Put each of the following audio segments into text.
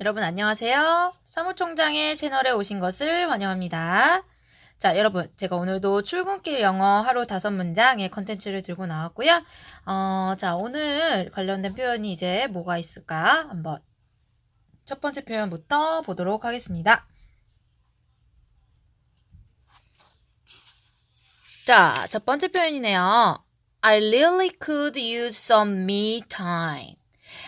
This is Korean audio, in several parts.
여러분 안녕하세요. 사무총장의 채널에 오신 것을 환영합니다. 자, 여러분, 제가 오늘도 출근길 영어 하루 다섯 문장의 컨텐츠를 들고 나왔고요. 어, 자, 오늘 관련된 표현이 이제 뭐가 있을까? 한번 첫 번째 표현부터 보도록 하겠습니다. 자, 첫 번째 표현이네요. I really could use some me time.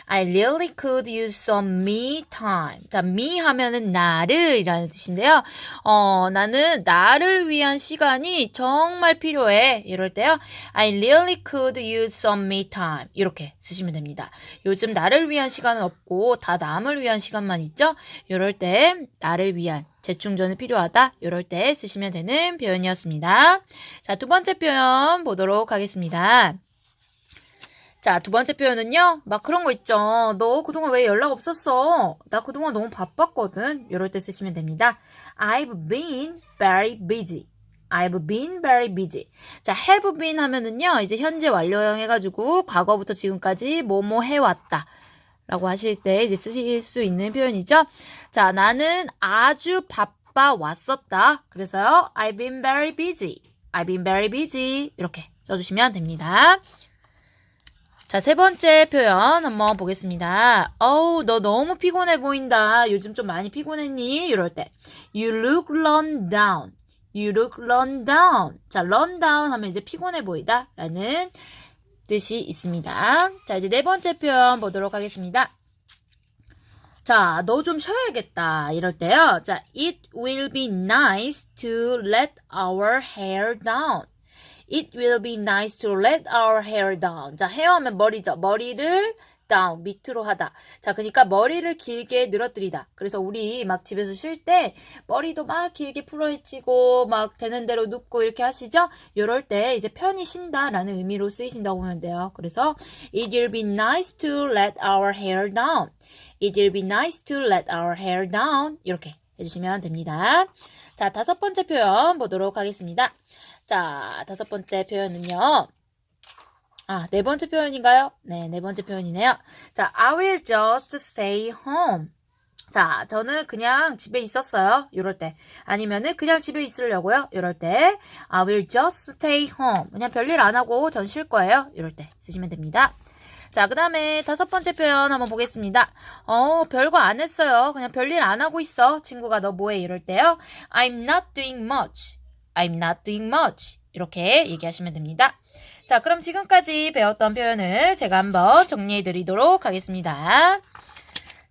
I really could use some me time. 자, me 하면은 나를 이라는 뜻인데요. 어, 나는 나를 위한 시간이 정말 필요해. 이럴 때요. I really could use some me time. 이렇게 쓰시면 됩니다. 요즘 나를 위한 시간은 없고 다 남을 위한 시간만 있죠? 이럴 때 나를 위한 재충전이 필요하다. 이럴 때 쓰시면 되는 표현이었습니다. 자, 두 번째 표현 보도록 하겠습니다. 자, 두 번째 표현은요. 막 그런 거 있죠. 너 그동안 왜 연락 없었어? 나 그동안 너무 바빴거든. 이럴 때 쓰시면 됩니다. I've been very busy. I've been very busy. 자, have been 하면은요. 이제 현재 완료형 해가지고 과거부터 지금까지 뭐뭐 해왔다. 라고 하실 때 이제 쓰실 수 있는 표현이죠. 자, 나는 아주 바빠 왔었다. 그래서요. I've been very busy. I've been very busy. 이렇게 써주시면 됩니다. 자, 세 번째 표현 한번 보겠습니다. 어우, 너 너무 피곤해 보인다. 요즘 좀 많이 피곤했니? 이럴 때. You look run down. You look run down. 자, run down 하면 이제 피곤해 보이다. 라는 뜻이 있습니다. 자, 이제 네 번째 표현 보도록 하겠습니다. 자, 너 좀 쉬어야겠다. 이럴 때요. 자, it will be nice to let our hair down. It will be nice to let our hair down. 자, hair하면 머리죠. 머리를 down, 밑으로 하다. 자, 그러니까 머리를 길게 늘어뜨리다. 그래서 우리 막 집에서 쉴 때 머리도 막 길게 풀어헤치고 막 되는 대로 눕고 이렇게 하시죠? 이럴 때 이제 편히 쉰다라는 의미로 쓰이신다고 보면 돼요. 그래서 it will be nice to let our hair down. It will be nice to let our hair down. 이렇게 해주시면 됩니다. 자, 다섯 번째 표현 보도록 하겠습니다. 자, 다섯 번째 표현은요. 아, 네 번째 표현인가요? 네, 네 번째 표현이네요. 자, I will just stay home. 자, 저는 그냥 집에 있었어요. 이럴 때. 아니면은 그냥 집에 있으려고요. 이럴 때. I will just stay home. 그냥 별일 안 하고 전 쉴 거예요. 이럴 때 쓰시면 됩니다. 자, 그 다음에 다섯 번째 표현 한번 보겠습니다. 어, 별거 안 했어요. 그냥 별일 안 하고 있어. 친구가 너 뭐해? 이럴 때요. I'm not doing much. I'm not doing much. 이렇게 얘기하시면 됩니다. 자, 그럼 지금까지 배웠던 표현을 제가 한번 정리해 드리도록 하겠습니다.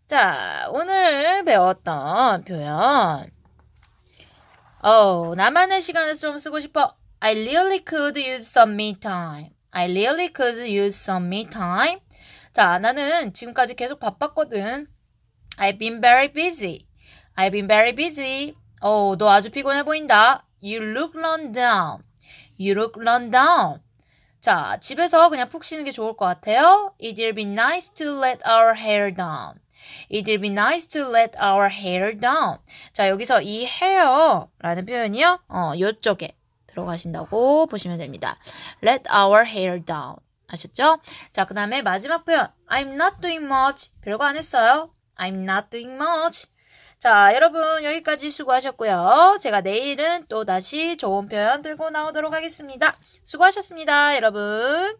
자, 오늘 배웠던 표현. 어, 나만의 시간을 좀 쓰고 싶어. I really could use some me time. I really could use some me time. 자, 나는 지금까지 계속 바빴거든. I've been very busy. I've been very busy. 어, 너 아주 피곤해 보인다. You look run down. You look run down. 자, 집에서 그냥 푹 쉬는 게 좋을 것 같아요. It will be nice to let our hair down. It will be nice to let our hair down. 자, 여기서 이 hair라는 표현이요. 어, 요쪽에 들어가신다고 보시면 됩니다. Let our hair down. 아셨죠? 자, 그 다음에 마지막 표현. I'm not doing much. 별거 안 했어요. I'm not doing much. 자, 여러분 여기까지 수고하셨고요. 제가 내일은 또 다시 좋은 표현 들고 나오도록 하겠습니다. 수고하셨습니다, 여러분.